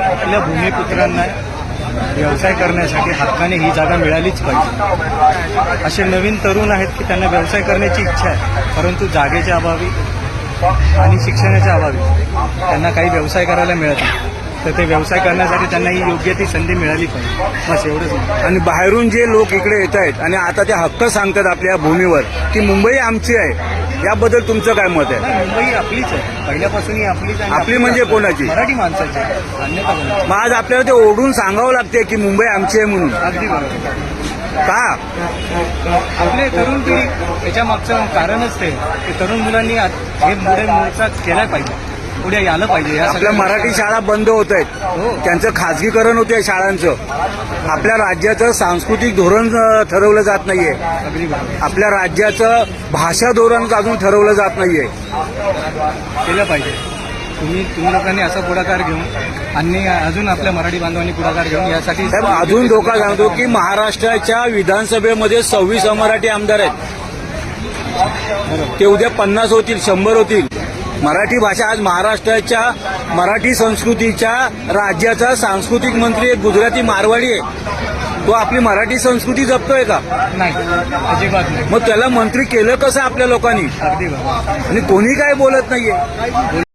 आपल्या भूमिपुत्रांना व्यवसाय करण्यासाठी हक्काने ही जागा मिळालीच पाहिजे. असे नवीन तरुण आहेत की त्यांना व्यवसाय करण्याची इच्छा आहे परंतु जागेच्या अभावी आणि शिक्षणाच्या अभावी त्यांना काही व्यवसाय करायला मिळत नाही. तर ते व्यवसाय करण्यासाठी त्यांना ही योग्य ती संधी मिळाली पाहिजे. बस एवढंच. आणि बाहेरून जे लोक इकडे येत आहेत आणि आता ते हक्क सांगतात आपल्या भूमीवर की मुंबई आमची आहे. याबद्दल तुमचं काय मत आहे? नाही, मुंबई आपलीच आहे. पहिल्यापासून ही आपलीच आहे आणि आपली म्हणजे कोणाची? मराठी माणसाची आहे. अन्यथा कोणाची? मग आज आपल्याला ते ओढून सांगावं लागते की मुंबई आमची आहे म्हणून. अगदी बरोबर. का? आपले तरुण पिढी याच्या मागचं कारणच ते. की तरुण मुलांनी हे पुढे मोर्चा केला पाहिजे. पुढे आलं पाहिजे. या आपल्या सगळ्या मराठी शाळा बंद होत आहेत. हो. त्यांचं खाजगीकरण होते शाळांचं. आपल्या राज्याचं सांस्कृतिक धोरण अं, ठरवलं जात नाहीये. अगदी बरोबर. आपल्या राज्याचं भाषा धोरण अजून ठरवलं जात नाहीये. केलं पाहिजे. तुम्ही तुम्ही लोकांनी असा पुढाकार घेऊन आणि अजून आपल्या मराठी बांधवांनी पुढाकार घेऊन यासाठी साहेब अजून धोका सांगतो की महाराष्ट्राच्या विधानसभेमध्ये सव्वीस मराठी आमदार आहेत. ते उद्या पन्नास होतील शंभर होतील. मराठी भाषा आज महाराष्ट्राच्या मराठी संस्कृतीच्या राज्याचा सांस्कृतिक मंत्री एक गुजराती मारवाडी आहे. तो आपली मराठी संस्कृती जपतोय का? नाही अजिबात नाही. मग त्याला मंत्री केलं कसं आपल्या लोकांनी? आणि कोणी काय बोलत नाहीये?